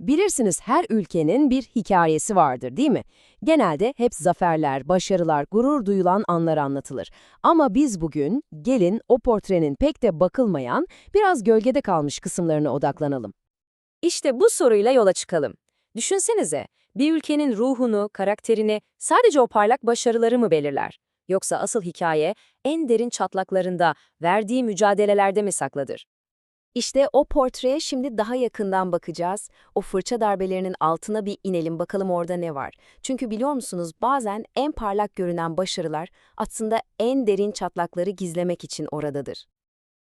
Bilirsiniz her ülkenin bir hikayesi vardır değil mi? Genelde hep zaferler, başarılar, gurur duyulan anlar anlatılır. Ama biz bugün gelin o portrenin pek de bakılmayan, biraz gölgede kalmış kısımlarına odaklanalım. İşte bu soruyla yola çıkalım. Düşünsenize, bir ülkenin ruhunu, karakterini sadece o parlak başarıları mı belirler? Yoksa asıl hikaye en derin çatlaklarında, verdiği mücadelelerde mi saklıdır? İşte o portreye şimdi daha yakından bakacağız. O fırça darbelerinin altına bir inelim bakalım orada ne var. Çünkü biliyor musunuz bazen en parlak görünen başarılar aslında en derin çatlakları gizlemek için oradadır.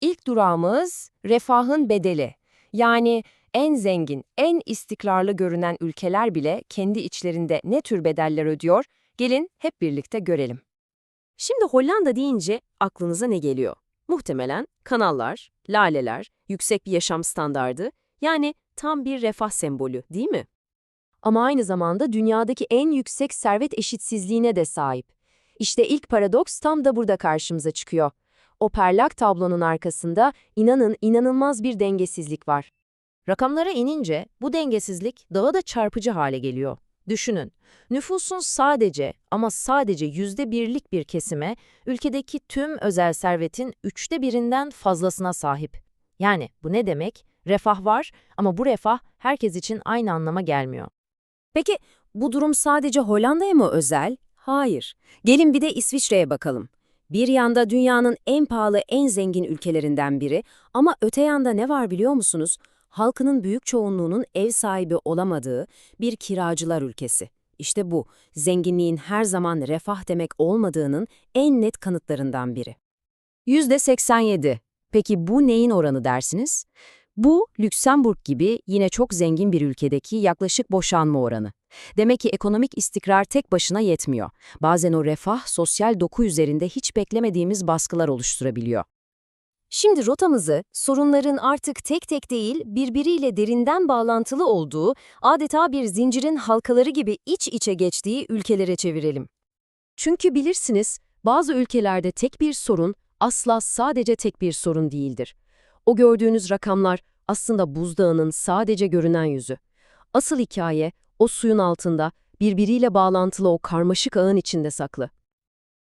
İlk durağımız refahın bedeli. Yani en zengin, en istikrarlı görünen ülkeler bile kendi içlerinde ne tür bedeller ödüyor? Gelin hep birlikte görelim. Şimdi Hollanda deyince aklınıza ne geliyor? Muhtemelen kanallar, laleler, yüksek bir yaşam standardı, yani tam bir refah sembolü değil mi? Ama aynı zamanda dünyadaki en yüksek servet eşitsizliğine de sahip. İşte ilk paradoks tam da burada karşımıza çıkıyor. O parlak tablonun arkasında inanın inanılmaz bir dengesizlik var. Rakamlara inince bu dengesizlik daha da çarpıcı hale geliyor. Düşünün, nüfusun sadece ama sadece yüzde birlik bir kesime ülkedeki tüm özel servetin üçte birinden fazlasına sahip. Yani bu ne demek? Refah var ama bu refah herkes için aynı anlama gelmiyor. Peki bu durum sadece Hollanda'ya mı özel? Hayır. Gelin bir de İsviçre'ye bakalım. Bir yanda dünyanın en pahalı, en zengin ülkelerinden biri ama öte yanda ne var biliyor musunuz? Halkının büyük çoğunluğunun ev sahibi olamadığı bir kiracılar ülkesi. İşte bu, zenginliğin her zaman refah demek olmadığının en net kanıtlarından biri. %87. Peki bu neyin oranı dersiniz? Bu, Lüksemburg gibi yine çok zengin bir ülkedeki yaklaşık boşanma oranı. Demek ki ekonomik istikrar tek başına yetmiyor. Bazen o refah, sosyal doku üzerinde hiç beklemediğimiz baskılar oluşturabiliyor. Şimdi rotamızı sorunların artık tek tek değil birbiriyle derinden bağlantılı olduğu, adeta bir zincirin halkaları gibi iç içe geçtiği ülkelere çevirelim. Çünkü bilirsiniz, bazı ülkelerde tek bir sorun asla sadece tek bir sorun değildir. O gördüğünüz rakamlar aslında buzdağının sadece görünen yüzü. Asıl hikaye o suyun altında birbiriyle bağlantılı o karmaşık ağın içinde saklı.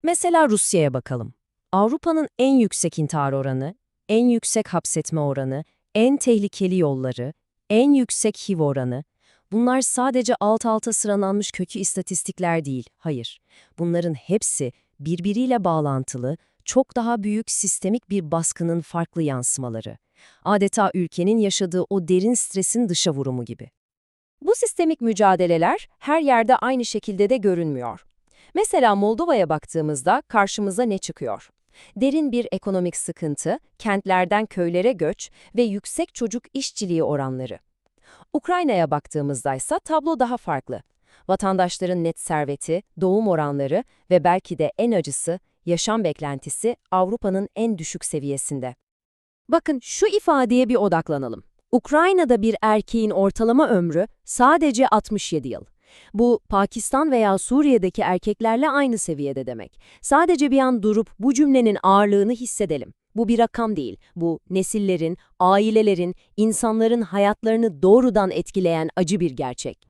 Mesela Rusya'ya bakalım. Avrupa'nın en yüksek intihar oranı, en yüksek hapsetme oranı, en tehlikeli yolları, en yüksek HIV oranı, bunlar sadece alt alta sıralanmış kötü istatistikler değil, hayır. Bunların hepsi birbiriyle bağlantılı, çok daha büyük sistemik bir baskının farklı yansımaları. Adeta ülkenin yaşadığı o derin stresin dışa vurumu gibi. Bu sistemik mücadeleler her yerde aynı şekilde de görünmüyor. Mesela Moldova'ya baktığımızda karşımıza ne çıkıyor? Derin bir ekonomik sıkıntı, kentlerden köylere göç ve yüksek çocuk işçiliği oranları. Ukrayna'ya baktığımızda ise tablo daha farklı. Vatandaşların net serveti, doğum oranları ve belki de en acısı, yaşam beklentisi Avrupa'nın en düşük seviyesinde. Bakın şu ifadeye bir odaklanalım. Ukrayna'da bir erkeğin ortalama ömrü sadece 67 yıl. Bu Pakistan veya Suriye'deki erkeklerle aynı seviyede demek. Sadece bir an durup bu cümlenin ağırlığını hissedelim. Bu bir rakam değil. Bu nesillerin, ailelerin, insanların hayatlarını doğrudan etkileyen acı bir gerçek.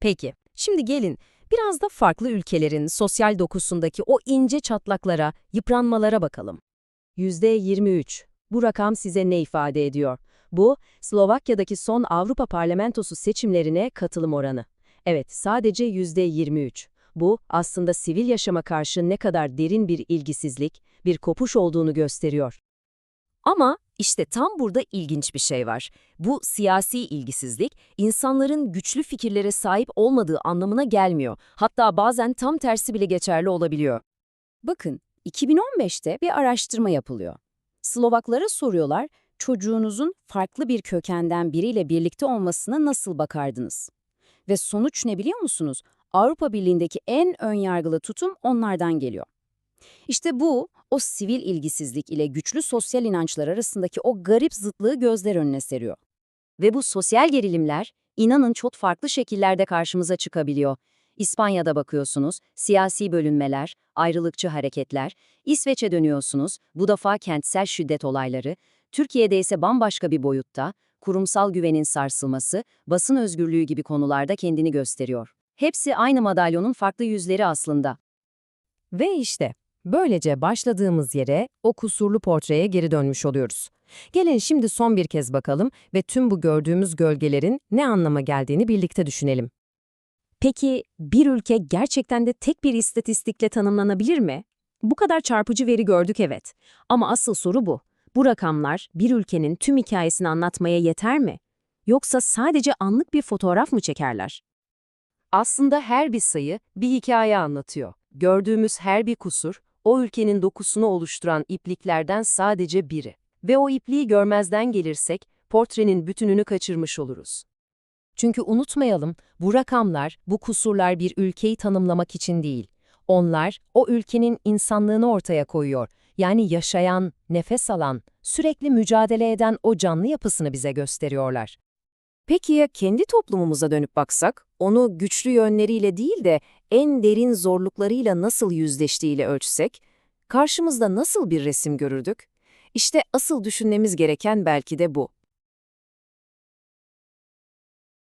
Peki, şimdi gelin biraz da farklı ülkelerin sosyal dokusundaki o ince çatlaklara, yıpranmalara bakalım. %23. Bu rakam size ne ifade ediyor? Bu, Slovakya'daki son Avrupa Parlamentosu seçimlerine katılım oranı. Evet, sadece %23. Bu, aslında sivil yaşama karşı ne kadar derin bir ilgisizlik, bir kopuş olduğunu gösteriyor. Ama işte tam burada ilginç bir şey var. Bu siyasi ilgisizlik, insanların güçlü fikirlere sahip olmadığı anlamına gelmiyor. Hatta bazen tam tersi bile geçerli olabiliyor. Bakın, 2015'te bir araştırma yapılıyor. Slovaklara soruyorlar, çocuğunuzun farklı bir kökenden biriyle birlikte olmasına nasıl bakardınız? Ve sonuç ne biliyor musunuz? Avrupa Birliği'ndeki en önyargılı tutum onlardan geliyor. İşte bu, o sivil ilgisizlik ile güçlü sosyal inançlar arasındaki o garip zıtlığı gözler önüne seriyor. Ve bu sosyal gerilimler, inanın çok farklı şekillerde karşımıza çıkabiliyor. İspanya'da bakıyorsunuz, siyasi bölünmeler, ayrılıkçı hareketler, İsveç'e dönüyorsunuz, bu defa kentsel şiddet olayları, Türkiye'de ise bambaşka bir boyutta, kurumsal güvenin sarsılması, basın özgürlüğü gibi konularda kendini gösteriyor. Hepsi aynı madalyonun farklı yüzleri aslında. Ve işte böylece başladığımız yere o kusurlu portreye geri dönmüş oluyoruz. Gelin şimdi son bir kez bakalım ve tüm bu gördüğümüz gölgelerin ne anlama geldiğini birlikte düşünelim. Peki bir ülke gerçekten de tek bir istatistikle tanımlanabilir mi? Bu kadar çarpıcı veri gördük evet. Ama asıl soru bu. Bu rakamlar bir ülkenin tüm hikayesini anlatmaya yeter mi? Yoksa sadece anlık bir fotoğraf mı çekerler? Aslında her bir sayı bir hikaye anlatıyor. Gördüğümüz her bir kusur, o ülkenin dokusunu oluşturan ipliklerden sadece biri. Ve o ipliği görmezden gelirsek, portrenin bütününü kaçırmış oluruz. Çünkü unutmayalım, bu rakamlar, bu kusurlar bir ülkeyi tanımlamak için değil. Onlar, o ülkenin insanlığını ortaya koyuyor. Yani yaşayan, nefes alan, sürekli mücadele eden o canlı yapısını bize gösteriyorlar. Peki ya kendi toplumumuza dönüp baksak, onu güçlü yönleriyle değil de en derin zorluklarıyla nasıl yüzleştiğiyle ölçsek, karşımızda nasıl bir resim görürdük? İşte asıl düşünmemiz gereken belki de bu.